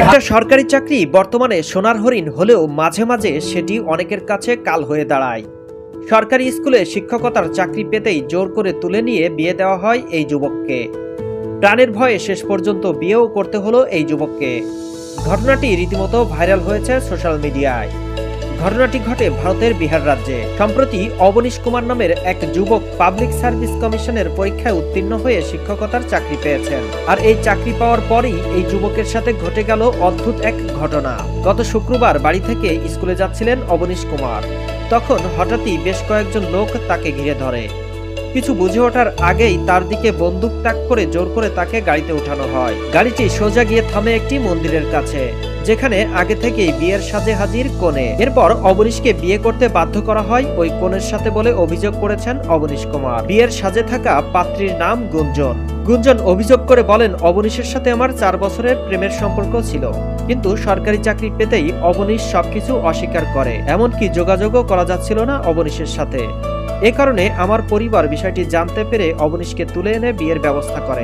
একটা সরকারি চাকরি বর্তমানে সোনার হরিণ হলেও মাঝে মাঝে সেটি অনেকের কাছে কাল হয়ে দাঁড়ায়। সরকারি স্কুলে শিক্ষকতার চাকরি পেতেই জোর করে তুলে নিয়ে বিয়ে দেওয়া হয় এই যুবককে। প্রাণের ভয়ে শেষ পর্যন্ত বিয়েও করতে হলো এই যুবককে। ঘটনাটি রীতিমতো ভাইরাল হয়েছে সোশ্যাল মিডিয়ায়। ঘটনাটি ঘটে ভারতের বিহার রাজ্যে। সম্প্রতি অবনীশ কুমার নামের এক যুবক পাবলিক সার্ভিস কমিশনের পরীক্ষায় উত্তীর্ণ হয়ে শিক্ষকতার চাকরি পেয়েছেন। আর এই চাকরি পাওয়ার পরই এই যুবকের সাথে ঘটে গেল অদ্ভুত এক ঘটনা। গত শুক্রবার বাড়ি থেকে স্কুলে যাচ্ছিলেন অবনীশ কুমার। তখন হঠাৎই বেশ কয়েকজন লোক তাকে ঘিরে ধরে। কিছু বুঝে ওঠার আগেই তার দিকে বন্দুক তাক করে জোর করে তাকে গাড়িতে উঠানো হয়। গাড়িটি সোজা গিয়ে থামে একটি মন্দিরের কাছে। যেখানে আগে থেকেই বিয়ের সাজে হাজির কনে। এরপর অবনীশকে বিয়ে করতে বাধ্য করা হয় ওই কনের সাথে বলে অভিযোগ করেছেন অবনীশ কুমার। বিয়ের সাজে থাকা পাত্রীর নাম গুঞ্জন। গুঞ্জন অভিযোগ করে বলেন, অবনীশের সাথে আমার চার বছরের প্রেমের সম্পর্ক ছিল। কিন্তু সরকারি চাকরি পেতেই অবনীশ সবকিছু অস্বীকার করে। এমনকি যোগাযোগও করা যাচ্ছিল না অবনীশের সাথে। এ কারণে আমার পরিবার বিষয়টি জানতে পেরে অবনীশকে তুলে এনে বিয়ের ব্যবস্থা করে।